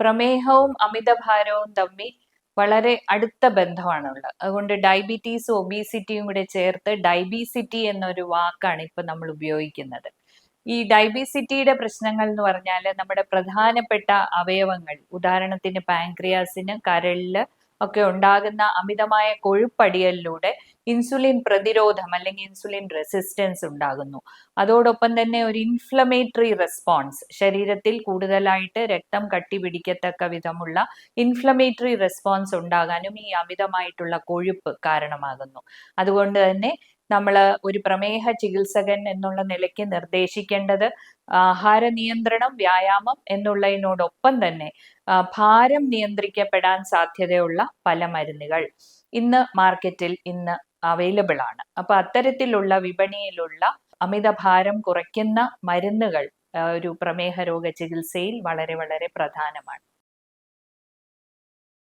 പ്രമേഹവും അമിതഭാരവും തമ്മിൽ വളരെ അടുത്ത ബന്ധമാണുള്ളത്. അതുകൊണ്ട് ഡയബറ്റീസും ഒബീസിറ്റിയും കൂടെ ചേർത്ത് ഡയബീസിറ്റി എന്നൊരു വാക്കാണ് ഇപ്പൊ നമ്മൾ ഉപയോഗിക്കുന്നത്. ഈ ഡയബീസിറ്റിയുടെ പ്രശ്നങ്ങൾ എന്ന് പറഞ്ഞാൽ നമ്മുടെ പ്രധാനപ്പെട്ട അവയവങ്ങൾ ഉദാഹരണത്തിന് പാൻക്രിയാസിന് കരളിൽ ഒക്കെ ഉണ്ടാകുന്ന അമിതമായ കൊഴുപ്പടിയലിലൂടെ ഇൻസുലിൻ പ്രതിരോധം അല്ലെങ്കിൽ ഇൻസുലിൻ റെസിസ്റ്റൻസ് ഉണ്ടാകുന്നു. അതോടൊപ്പം തന്നെ ഒരു ഇൻഫ്ലമേറ്ററി റെസ്പോൺസ് ശരീരത്തിൽ കൂടുതലായിട്ട് രക്തം കട്ടിപിടിക്കത്തക്ക വിധമുള്ള ഇൻഫ്ലമേറ്ററി റെസ്പോൺസ് ഉണ്ടാകാനും ഈ അമിതമായിട്ടുള്ള കൊഴുപ്പ് കാരണമാകുന്നു. അതുകൊണ്ട് തന്നെ നമ്മൾ ഒരു പ്രമേഹ ചികിത്സകൻ എന്നുള്ള നിലയ്ക്ക് നിർദ്ദേശിക്കേണ്ടത് ആഹാര നിയന്ത്രണം വ്യായാമം എന്നുള്ളതിനോടൊപ്പം തന്നെ ഭാരം നിയന്ത്രിക്കപ്പെടാൻ സാധ്യതയുള്ള പല മരുന്നുകൾ ഇന്ന് മാർക്കറ്റിൽ ഇന്ന് അവൈലബിൾ ആണ്. അപ്പൊ അത്തരത്തിലുള്ള വിപണിയിലുള്ള അമിതഭാരം കുറയ്ക്കുന്ന മരുന്നുകൾ ഒരു പ്രമേഹ രോഗ ചികിത്സയിൽ വളരെ വളരെ പ്രധാനമാണ്.